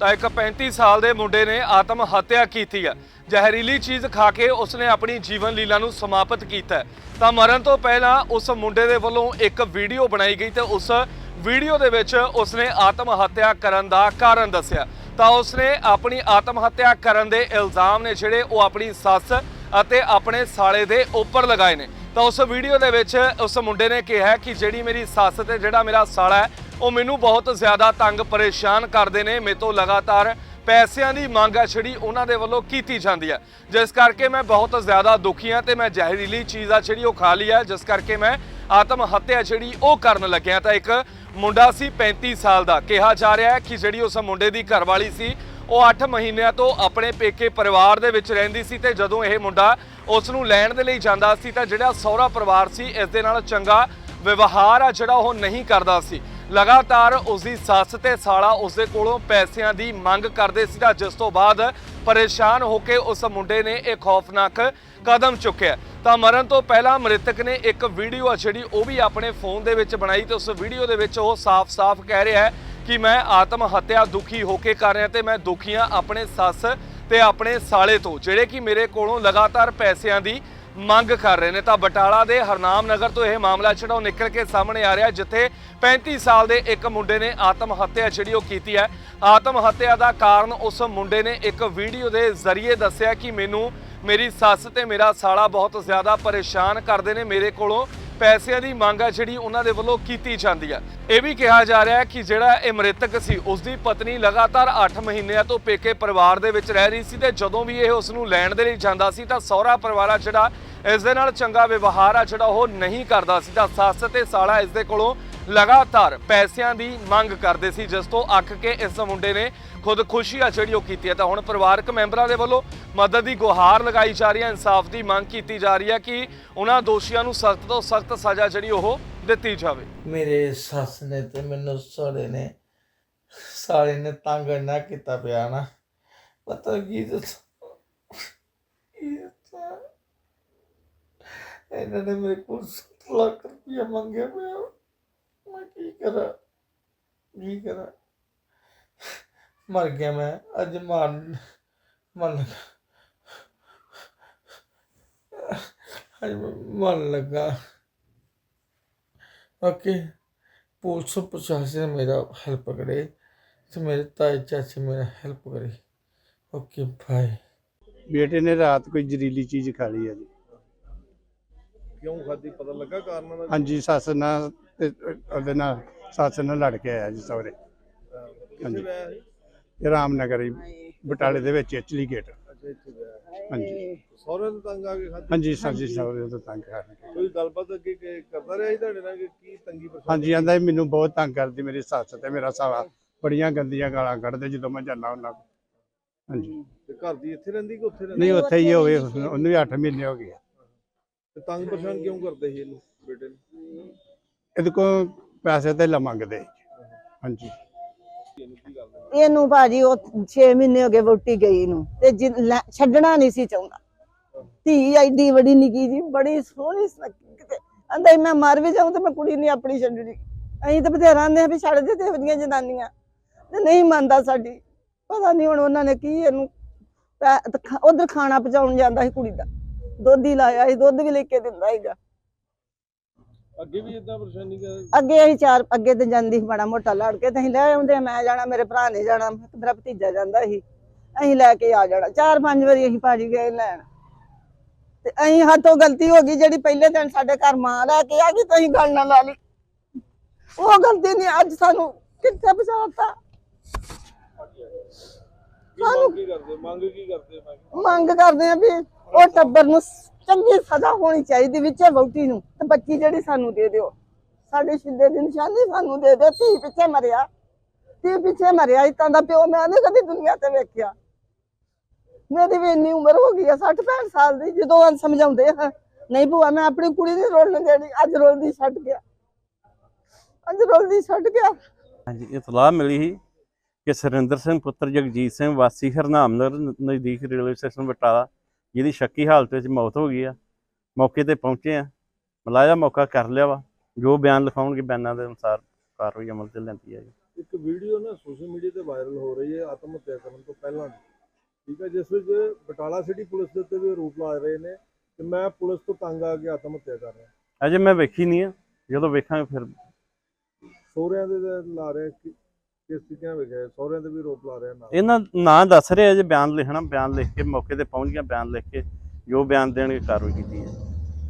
ਤਾਂ ਇੱਕ 35 ਸਾਲ ਦੇ ਮੁੰਡੇ ਨੇ ਆਤਮ ਹੱਤਿਆ ਕੀਤੀ ਹੈ। ਜ਼ਹਿਰੀਲੀ ਚੀਜ਼ ਖਾ ਕੇ ਉਸਨੇ ਆਪਣੀ ਜੀਵਨ ਲੀਲਾ ਨੂੰ ਸਮਾਪਤ ਕੀਤਾ ਤਾਂ ਮਰਨ ਤੋਂ ਪਹਿਲਾਂ ਉਸ ਮੁੰਡੇ ਦੇ ਵੱਲੋਂ ਇੱਕ ਵੀਡੀਓ ਬਣਾਈ ਗਈ ਤੇ ਉਸ ਵੀਡੀਓ ਦੇ ਵਿੱਚ ਉਸਨੇ ਆਤਮ ਹੱਤਿਆ ਕਰਨ ਦਾ ਕਾਰਨ ਦੱਸਿਆ। ਤਾਂ ਉਸਨੇ ਆਪਣੀ ਆਤਮ ਹੱਤਿਆ ਕਰਨ ਦੇ ਇਲਜ਼ਾਮ ਨੇ ਜਿਹੜੇ ਉਹ ਆਪਣੀ ਸੱਸ ਅਤੇ ਆਪਣੇ ਸਾਲੇ ਦੇ ਉੱਪਰ ਲਗਾਏ ਨੇ। ਤਾਂ ਉਸ ਵੀਡੀਓ ਦੇ ਵਿੱਚ ਉਸ ਮੁੰਡੇ ਨੇ ਕਿਹਾ ਕਿ ਜਿਹੜੀ ਮੇਰੀ ਸੱਸ ਤੇ ਜਿਹੜਾ ਮੇਰਾ ਸਾਲਾ ਹੈ ਉਹ ਮੈਨੂੰ ਬਹੁਤ ਜ਼ਿਆਦਾ ਤੰਗ, ਪਰੇਸ਼ਾਨ ਕਰਦੇ ਨੇ, ਮੇਰੇ ਤੋਂ ਲਗਾਤਾਰ ਪੈਸਿਆਂ ਦੀ ਮੰਗ ਆ ਜਿਹੜੀ ਉਹਨਾਂ ਦੇ ਵੱਲੋਂ ਕੀਤੀ ਜਾਂਦੀ ਹੈ ਜਿਸ ਕਰਕੇ ਮੈਂ ਬਹੁਤ ਜ਼ਿਆਦਾ ਦੁਖੀ ਹਾਂ ਤੇ ਮੈਂ ਜ਼ਹਿਰੀਲੀ ਚੀਜ਼ ਆ ਜਿਹੜੀ ਉਹ ਖਾ ਲਈ ਹੈ ਜਿਸ ਕਰਕੇ ਮੈਂ ਆਤਮ ਹੱਤਿਆ ਜਿਹੜੀ ਉਹ ਕਰਨ ਲੱਗਿਆ। ਤਾਂ ਇੱਕ ਮੁੰਡਾ ਸੀ 35 ਸਾਲ ਦਾ। ਕਿਹਾ ਜਾ ਰਿਹਾ ਹੈ ਕਿ ਜਿਹੜੀ ਉਸ ਮੁੰਡੇ ਦੀ ਘਰਵਾਲੀ ਸੀ, ਉਹ 8 ਮਹੀਨਿਆਂ ਤੋਂ ਆਪਣੇ ਪੇਕੇ ਪਰਿਵਾਰ ਦੇ ਵਿੱਚ ਰਹਿੰਦੀ ਸੀ ਤੇ ਜਦੋਂ ਇਹ ਮੁੰਡਾ ਉਸ ਨੂੰ ਲੈਣ ਦੇ ਲਈ ਜਾਂਦਾ ਸੀ ਤਾਂ ਜਿਹੜਾ ਸਹੁਰਾ ਪਰਿਵਾਰ ਸੀ, ਇਸ ਦੇ ਨਾਲ ਚੰਗਾ ਵਿਵਹਾਰ ਆ ਜਿਹੜਾ ਉਹ ਨਹੀਂ ਕਰਦਾ ਸੀ। ਲਗਾਤਾਰ ਉਸ ਦੀ ਸੱਸ ਤੇ ਸਾਲਾ ਉਸ ਦੇ ਕੋਲੋਂ ਪੈਸਿਆਂ ਦੀ ਮੰਗ ਕਰਦੇ ਸੀ ਤਾਂ ਜਿਸ ਤੋਂ ਬਾਅਦ ਪਰੇਸ਼ਾਨ ਹੋ ਕੇ ਉਸ ਮੁੰਡੇ ਨੇ ਇਹ ਖੌਫਨਾਕ ਕਦਮ ਚੁੱਕਿਆ। ਤਾਂ ਮਰਨ ਤੋਂ ਪਹਿਲਾਂ ਮ੍ਰਿਤਕ ਨੇ ਇੱਕ ਵੀਡੀਓ ਆ ਜਿਹੜੀ ਉਹ ਵੀ ਆਪਣੇ ਫੋਨ ਦੇ ਵਿੱਚ ਬਣਾਈ ਤੇ ਉਸ ਵੀਡੀਓ ਦੇ ਵਿੱਚ ਉਹ ਸਾਫ਼-ਸਾਫ਼ ਕਹਿ ਰਿਹਾ ਹੈ ਕਿ ਮੈਂ ਆਤਮ ਹੱਤਿਆ ਦੁਖੀ ਹੋ ਕੇ ਕਰ ਰਿਹਾ ਤੇ ਮੈਂ ਦੁਖੀਆਂ ਆਪਣੇ ਸੱਸ ਤੇ ਆਪਣੇ ਸਾਲੇ ਤੋਂ, ਜਿਹੜੇ ਕਿ ਮੇਰੇ ਕੋਲੋਂ ਲਗਾਤਾਰ ਪੈਸਿਆਂ ਦੀ ਮੰਗ ਕਰ ਰਹੇ ਨੇ ਤਾਂ ਬਟਾਲਾ ਦੇ ਹਰਨਾਮ ਨਗਰ ਤੋਂ ਇਹ ਮਾਮਲਾ ਜਿਹੜਾ ਉਹ ਨਿਕਲ ਕੇ ਸਾਹਮਣੇ ਆ ਰਿਹਾ ਜਿੱਥੇ 35 ਸਾਲ ਦੇ ਇੱਕ ਮੁੰਡੇ ਨੇ ਆਤਮ ਹੱਤਿਆ ਜਿਹੜੀ ਉਹ ਕੀਤੀ ਹੈ। ਆਤਮ ਹੱਤਿਆ ਦਾ ਕਾਰਨ ਉਸ ਮੁੰਡੇ ਨੇ ਇੱਕ ਵੀਡੀਓ ਦੇ ਜ਼ਰੀਏ ਦੱਸਿਆ ਕਿ ਮੈਨੂੰ ਮੇਰੀ ਸੱਸ ਤੇ ਮੇਰਾ ਸਾਲਾ ਬਹੁਤ ਜ਼ਿਆਦਾ ਪਰੇਸ਼ਾਨ ਕਰਦੇ ਨੇ, ਮੇਰੇ ਕੋਲੋਂ ਪੈਸਿਆਂ ਦੀ ਮੰਗ ਆ ਜਿਹੜੀ ਉਹਨਾਂ ਦੇ ਵੱਲੋਂ ਕੀਤੀ ਜਾਂਦੀ ਆ। ਇਹ ਵੀ ਕਿਹਾ ਜਾ ਰਿਹਾ ਹੈ ਕਿ ਜਿਹੜਾ ਇਹ ਮ੍ਰਿਤਕ ਸੀ ਉਸ ਦੀ ਪਤਨੀ ਲਗਾਤਾਰ 8 ਮਹੀਨਿਆਂ ਤੋਂ ਪੇਕੇ ਪਰਿਵਾਰ ਦੇ ਵਿੱਚ ਰਹਿ ਰਹੀ ਸੀ ਤੇ ਜਦੋਂ ਵੀ ਇਹ ਉਸ ਨੂੰ ਲੈਣ ਦੇ ਲਈ ਜਾਂਦਾ ਸੀ ਤਾਂ ਸਹੁਰਾ ਪਰਿਵਾਰ ਆ ਜਿਹੜਾ, ਇਸ ਦੇ ਨਾਲ ਚੰਗਾ ਵਿਵਹਾਰ ਆ ਜਿਹੜਾ ਉਹ ਨਹੀਂ ਕਰਦਾ ਸੀ। ਤਾਂ ਸੱਸ ਤੇ ਸਾਲਾ ਇਸ ਦੇ ਕੋਲੋਂ ਲਗਾਤਾਰ ਪੈਸਿਆਂ ਦੀ ਮੰਗ ਕਰਦੇ ਸੀ, ਜਿਸ ਤੋਂ ਅੱਕ ਕੇ ਇਸ ਮੁੰਡੇ ਨੇ ਖੁਦ ਆ ਜਿਹੜੀ ਉਹ ਕੀਤੀ ਹੈ। ਤਾਂ ਹੁਣ ਪਰਿਵਾਰਕ ਮੈਂਬਰਾਂ ਦੇ ਵੱਲੋਂ ਮਦਦ ਦੀ ਗੁਹਾਰ ਲਗਾਈ ਜਾ ਰਹੀ ਹੈ, ਇਨਸਾਫ ਦੀ ਮੰਗ ਕੀਤੀ ਜਾ ਰਹੀ ਹੈ ਕਿ ਉਹਨਾਂ ਦੋਸ਼ੀਆਂ ਨੂੰ ਸਖਤ ਤੋਂ ਸਖਤ ਸਜ਼ਾ ਜਿਹੜੀ ਉਹ ਦਿੱਤੀ ਜਾਵੇ। ਮੇਰੇ ਸੱਸ ਨੇ ਤੇ ਮੈਨੂੰ ਸਾਲੇ ਨੇ ਸਾਲੇ ਨੇ ਤੰਗ ਇੰਨਾ ਕੀਤਾ ਪਿਆ ਨਾ, ਪਤਾ ਕੀ ਇਹਨਾਂ ਨੇ ਮੇਰੇ ਕੋਲ 7 ਲੱਖ ਰੁਪਇਆ ਮੰਗਿਆ ਮੈਂ ਕਰਾਂ ਕੀ ਕਰਾਂ ਮਰ ਗਿਆ ਮੈਂ, ਅੱਜ ਮਾਰ ਮਨ ਅੱਜ ਮਰਨ ਲੱਗਾ। ਓਕੇ ਪੁਲਿਸ ਪ੍ਰਸ਼ਾਸਨ ਮੇਰਾ ਹੈਲਪ ਕਰੇ ਤੇ ਮੇਰੇ ਤਾਏ ਚਾਚੇ ਮੇਰਾ ਹੈਲਪ ਕਰੇ। ਓਕੇ ਬਾਏ ਬੇਟੇ ਨੇ ਰਾਤ ਕੋਈ ਜਰੀਲੀ ਚੀਜ਼ ਖਾ ਲਈ ਹੈ ਜੀ। ਕਿਉਂ ਖਾਦੀ? ਪਤਾ ਲੱਗਾ ਕਾਰਨਾਂ ਦਾ? ਹਾਂਜੀ ਸੱਸ ਨਾਲ ਤੇ ਉਹਦੇ ਨਾਲ ਸੱਸ ਨਾਲ ਲੜ ਕੇ ਆਇਆ ਜੀ ਸਹੁਰੇ। ਹਾਂਜੀ। ਇਹ ਰਾਮਨਗਰ ਹੀ ਬਟਾਲੇ ਦੇ ਵਿੱਚ ਐਚਲੀ ਗੇਟ। ਹਾਂਜੀ। ਸਹੁਰੇ ਤੋਂ ਤੰਗ ਆ ਕੇ ਖਾਦੀ ਹਾਂਜੀ ਸਾਜੀ ਸਹੁਰੇ ਤੋਂ ਤੰਗ ਕਰਨ ਕੋਈ ਗੱਲਬਾਤ ਅੱਗੇ ਕਿ- ਕਰਦਾ ਰਿਹਾ ਸੀ ਤੁਹਾਡੇ ਨਾਲ ਕਿ ਕੀ ਤੰਗੀ ਪਰੇਸ਼ਾਨੀ? ਹਾਂਜੀ ਆਂਦਾ ਮੈਨੂੰ ਬਹੁਤ ਤੰਗ ਕਰਦੀ ਮੇਰੀ ਸੱਸ ਤੇ ਮੇਰਾ ਸਾਲਾ। ਬੜੀਆਂ ਗੰਦੀਆਂ ਗਾਲਾਂ ਕੱਢਦੇ ਜਦੋਂ ਮੈਂ ਜਾਂਦਾ ਉਹਨਾਂ ਕੋਲ ਹਾਂਜੀ। ਤੇ ਘਰ ਦੀ ਇੱਥੇ ਰਹਿੰਦੀ ਕਿ ਉੱਥੇ ਰਹਿੰਦੀ? ਨਹੀਂ ਉੱਥੇ ਹੀ ਹੋ ਗਏ ਉਹਨੂੰ ਵੀ 8 ਮਹੀਨੇ ਹੋ ਗਏ ਆ। ਤੇ ਤੰਗ ਪਰੇਸ਼ਾਨ ਕਿਉਂ ਕਰਦੇ ਸੀ ਇਹਨੂੰ ਬੇਟੇ ਨੂੰ? ਇਹਦੇ ਕੋਲ ਪੈਸੇ ਤੇ ਮੰਗਦੇ ਹਾਂਜੀ। ਇਹਨੂੰ ਭਾਜੀ ਉਹ 6 ਮਹੀਨੇ ਹੋ ਗਏ ਵੋਟੀ ਗਈ ਨੂੰ ਤੇ ਜਿ- ਲੈ- ਛੱਡਣਾ ਨਹੀਂ ਸੀ ਚਾਹੁੰਦਾ। ਧੀ ਐਡੀ ਵੱਡੀ ਨਿੱਕੀ ਜੀ ਬੜੀ ਸੋਹਣੀ ਸੁਨੱਖੀ ਮੈਂ ਮਰ ਵੀ ਜਾਊਂ ਤੇ ਮੈਂ ਕੁੜੀ ਨਹੀਂ ਆਪਣੀ ਛੱਡਣੀ। ਅਸੀਂ ਤਾਂ ਬਥੇਰਾ ਆਂਦੇ ਆ ਵੀ ਛੱਡ ਦੇ ਤੇ ਵਧੀਆਂ ਜਨਾਨੀਆਂ। ਤੇ ਨਹੀਂ ਮੰਨਦਾ ਸਾਡੀ। ਪਤਾ ਨਹੀਂ ਹੁਣ ਉਹਨਾਂ ਨੇ ਕੀ ਇਹਨੂੰ ਉਧਰ ਖਾਣਾ ਪਹੁੰਚਾਉਣ ਜਾਂਦਾ ਸੀ ਕੁੜੀ ਦਾ। ਦੁੱਧ ਹੀ ਲਾਇਆ ਸੀ ਦੁੱਧ ਵੀ ਲੈ ਕੇ ਦਿੰਦਾ ਸੀਗਾ। ਅੱਗੇ ਵੀ ਇਦਾਂ ਪਰੇਸ਼ਾਨੀ ਕਰ ਅੱਗੇ ਅਸੀਂ ਚਾਰ ਅੱਗੇ ਤੇ ਜਾਂਦੀ ਸੀ ਮਾੜਾ ਮੋਟਾ ਲੜ ਕੇ ਤੇ ਅਸੀਂ ਲੈ ਆਉਂਦੇ ਮੈਂ ਜਾਣਾ ਮੇਰੇ ਭਰਾ ਨੇ ਜਾਣਾ ਮੇਰਾ ਭਤੀਜਾ ਜਾਂਦਾ ਸੀ। ਅਸੀਂ ਲੈ ਕੇ ਆ ਜਾਣਾ ਚਾਰ ਪੰਜ ਵਾਰੀ ਅਸੀਂ ਭਾਜੀ ਗਏ ਲੈਣ। ਤੇ ਅਸੀਂ ਹੱਥੋਂ ਗਲਤੀ ਹੋ ਗਈ ਜਿਹੜੀ ਪਹਿਲੇ ਦਿਨ ਸਾਡੇ ਘਰ ਮਾਂ ਲੈ ਕੇ ਆ ਗਈ ਤੁਸੀਂ ਗੱਲ ਨਾ ਲਾ ਲਈ। ਉਹ ਗਲਤੀ ਨਹੀਂ ਅੱਜ ਸਾਨੂੰ ਕਿੱਥੇ ਪਹੁੰਚਾਤਾ? ਮੰਗ ਕੀ ਕਰਦੇ? ਮੰਗ ਕੀ ਕਰਦੇ ਮੰਗ ਮੰਗ ਕਰਦੇ ਆ ਵੀ ਉਹ ਟੱਬਰ ਨੂੰ ਚੰਗੀ ਸਜ਼ਾ ਹੋਣੀ ਚਾਹੀਦੀ ਵਿੱਚੇ ਵਹੁਟੀ ਨੂੰ। ਤੇ ਬੱਚੀ ਜਿਹੜੀ ਸਾਨੂੰ ਦੇ ਦਿਓ। ਸਾਡੇ ਸ਼ਿੰਦੇ ਦੀ ਨਿਸ਼ਾਨੀ ਸਾਨੂੰ ਦੇ ਦਿਓ। ਧੀ ਪਿੱਛੇ ਮਰਿਆ। ਧੀ ਪਿੱਛੇ ਮਰਿਆ ਇਤਾਂ ਦਾ ਪਿਓ ਮੈਂ ਨਹੀਂ ਕਦੀ ਦੁਨੀਆ ਤੇ ਵੇਖਿਆ। ਮੇਰੀ ਵੀ ਇੰਨੀ ਉਮਰ ਹੋ ਗਈ ਆ 60 65 ਸਾਲ ਦੀ ਜਦੋਂ ਅਨ ਸਮਝਾਉਂਦੇ ਆ ਨਹੀਂ ਭੂਆ ਮੈਂ ਆਪਣੀ ਕੁੜੀ ਨਹੀਂ ਰੋਲਣ ਦੇਣੀ ਅੱਜ ਰੋਲਦੀ ਛੱਡ ਗਿਆ। ਅੱਜ ਰੋਲਦੀ ਛੱਡ ਗਿਆ। ਹਾਂਜੀ ਇਤਲਾਹ ਮਿਲੀ ਸੀ। ਕਿ ਸੁਰਿੰਦਰ ਸਿੰਘ ਪੁੱਤਰ ਜਗਜੀਤ ਸਿੰਘ ਵਾਸੀ ਹਰਨਾਮਨਗਰ ਨਜ਼ਦੀਕ ਰੇਲਵੇ ਸਟੇਸ਼ਨ ਬਟਾਲਾ ਜਿਹਦੀ ਸ਼ੱਕੀ ਹਾਲਤ ਵਿੱਚ ਮੌਤ ਹੋ ਗਈ ਆ। ਮੌਕੇ ਤੇ ਪਹੁੰਚੇ ਆ। ਮਲਾਇਆ ਮੌਕਾ ਕਰ ਲਿਆ ਵਾ। ਜੋ ਬਿਆਨ ਲਿਖਾਉਣਗੇ ਬਿਆਨਾਂ ਦੇ ਅਨੁਸਾਰ ਕਾਰਵਾਈ ਅਮਲ ਤੇ ਲੈਂਦੀ ਹੈ ਜੀ। ਇੱਕ ਵੀਡੀਓ ਨਾ ਸੋਸ਼ਲ ਮੀਡੀਆ ਤੇ ਵਾਇਰਲ ਹੋ ਰਹੀ ਹੈ ਆਤਮ ਹੱਤਿਆ ਕਰਨ ਤੋਂ ਪਹਿਲਾਂ ਠੀਕ ਹੈ ਜਿਸ ਵਿੱਚ ਬਟਾਲਾ ਸਿਟੀ ਪੁਲਿਸ ਦੇ ਉੱਤੇ ਵੀ ਆਰੋਪ ਲਾ ਰਹੇ ਨੇ ਕਿ ਮੈਂ ਪੁਲਿਸ ਤੋਂ ਤੰਗ ਆ ਕੇ ਆਤਮ ਹੱਤਿਆ ਕਰ ਰਿਹਾ। ਅਜੇ ਮੈਂ ਵੇਖੀ ਨਹੀਂ ਆ। ਜਦੋਂ ਵੇਖਾਂਗੇ ਫਿਰ ਸਹੁਰਿਆਂ ਦੇ ਲਾ ਰਹੇ ਕਿ ਕਿਸ ਤਰੀਕੇ ਨਾਲ ਵੇਖਿਆ ਸਹੁਰਿਆਂ ਦੇ ਵੀ ਆਰੋਪ ਲਾ ਰਹੇ ਨਾਲ। ਇਹਨਾਂ ਨਾਂ ਦੱਸ ਰਹੇ ਅਜੇ ਬਿਆਨ ਲਿਖਣਾ, ਬਿਆਨ ਲਿਖ ਕੇ ਮੌਕੇ ਤੇ ਪਹੁੰਚ ਗਿਆ, ਬਿਆਨ ਲਿਖ ਕੇ ਜੋ ਬਿਆਨ ਦੇਣਗੇ ਕਾਰਵਾਈ ਕੀਤੀ ਹੈ